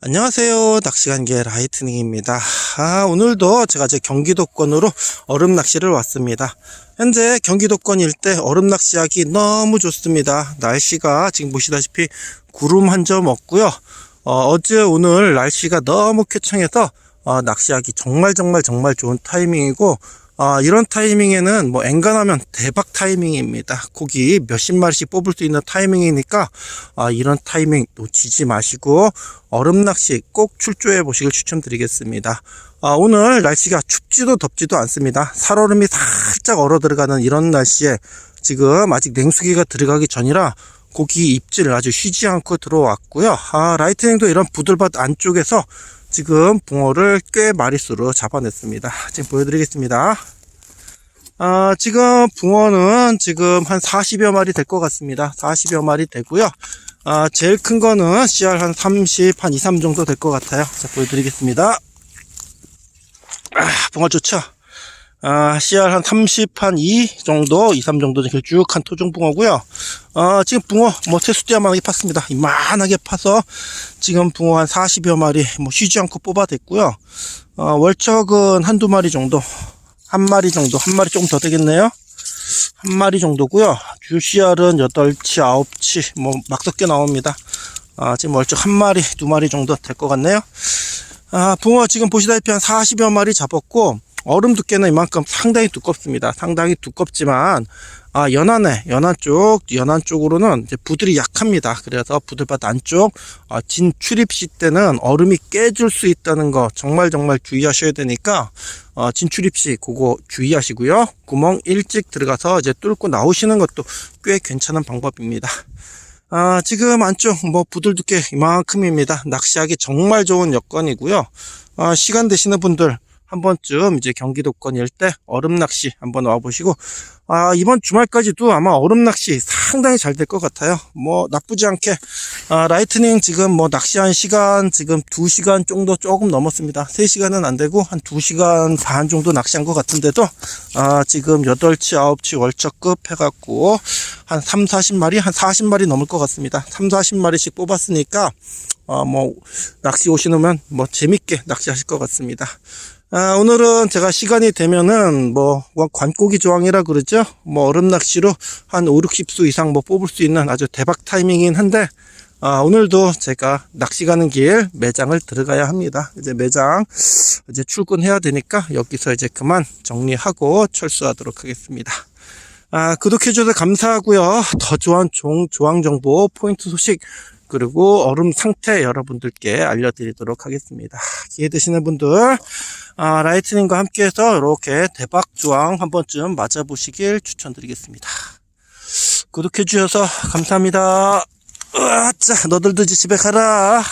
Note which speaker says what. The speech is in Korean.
Speaker 1: 안녕하세요. 낚시간계 라이트닝입니다. 아, 오늘도 제가 이제 경기도권으로 얼음 낚시를 왔습니다. 현재 경기도권 일대 얼음 낚시하기 너무 좋습니다. 날씨가 지금 보시다시피 구름 한 점 없고요. 어, 제 오늘 날씨가 너무 쾌청해서 어, 낚시하기 정말 정말 정말 좋은 타이밍이고 아, 이런 타이밍에는 뭐 엔간하면 대박 타이밍입니다. 고기 몇십 마리씩 뽑을 수 있는 타이밍이니까 아, 이런 타이밍 놓치지 마시고 얼음 낚시 꼭 출조해 보시길 추천드리겠습니다. 아, 오늘 날씨가 춥지도 덥지도 않습니다. 살얼음이 살짝 얼어 들어가는 이런 날씨에 지금 아직 냉수기가 들어가기 전이라 고기 입질 아주 쉬지 않고 들어왔고요. 아, 라이트닝도 이런 부들밭 안쪽에서 지금 붕어를 꽤 마리수로 잡아냈습니다. 지금 보여드리겠습니다. 아, 지금 붕어는 지금 한 40여 마리 될 것 같습니다. 40여 마리 되고요. 아, 제일 큰 거는 CR 한 30, 한 2, 3 정도 될 것 같아요. 자, 보여드리겠습니다. 아, 붕어 좋죠? 아, CR 한 30, 한 2 정도, 2, 3 정도 길쭉한 토종 붕어고요. 아, 지금 붕어, 뭐, 태수대야만하게 팠습니다. 이만하게 파서, 지금 붕어 한 40여 마리, 뭐, 쉬지 않고 뽑아댔고요. 어, 월척은 한두 마리 정도, 한 마리 정도, 한 마리 조금 더 되겠네요. 한 마리 정도고요. 주 CR은 8치, 9치, 뭐, 막 섞여 나옵니다. 아, 지금 월척 한 마리, 두 마리 정도 될 것 같네요. 아, 붕어 지금 보시다시피 한 40여 마리 잡았고, 얼음 두께는 이만큼 상당히 두껍습니다. 상당히 두껍지만 아, 연안에 연안 쪽 연안 쪽으로는 이제 부들이 약합니다. 그래서 부들밭 안쪽 아, 진 출입 시 때는 얼음이 깨질 수 있다는 거 정말 정말 주의하셔야 되니까 어, 진 출입 시 그거 주의하시고요. 구멍 일찍 들어가서 이제 뚫고 나오시는 것도 꽤 괜찮은 방법입니다. 아, 지금 안쪽 뭐 부들 두께 이만큼입니다. 낚시하기 정말 좋은 여건이고요. 아, 시간 되시는 분들 한 번쯤 이제 경기도권 일대 얼음 낚시 한번 와보시고 아 이번 주말까지도 아마 얼음 낚시 상당히 잘 될 것 같아요. 뭐 나쁘지 않게 아 라이트닝 지금 뭐 낚시한 시간 지금 2시간 정도 조금 넘었습니다. 3시간은 안 되고 한 2시간 반 정도 낚시한 것 같은데도 아 지금 8치 9치 월척급 해갖고 한 3, 40마리 한 40마리 넘을 것 같습니다. 3, 40마리씩 뽑았으니까 어, 뭐, 낚시 오시면 뭐, 재밌게 낚시하실 것 같습니다. 아, 오늘은 제가 시간이 되면은 뭐, 뭐 관고기 조항이라 그러죠. 뭐 얼음 낚시로 한 5, 60수 이상 뭐 뽑을 수 있는 아주 대박 타이밍이긴 한데 아, 오늘도 제가 낚시 가는 길 매장을 들어가야 합니다. 이제 매장 이제 출근해야 되니까 여기서 이제 그만 정리하고 철수하도록 하겠습니다. 아, 구독해주셔서 감사하고요. 더 좋은 종, 조항 정보, 포인트 소식, 그리고 얼음 상태 여러분들께 알려드리도록 하겠습니다. 기회 되시는 분들, 아, 라이트닝과 함께해서 이렇게 대박 조항 한 번쯤 맞아보시길 추천드리겠습니다. 구독해주셔서 감사합니다. 으아, 짜, 너들도 집에 가라.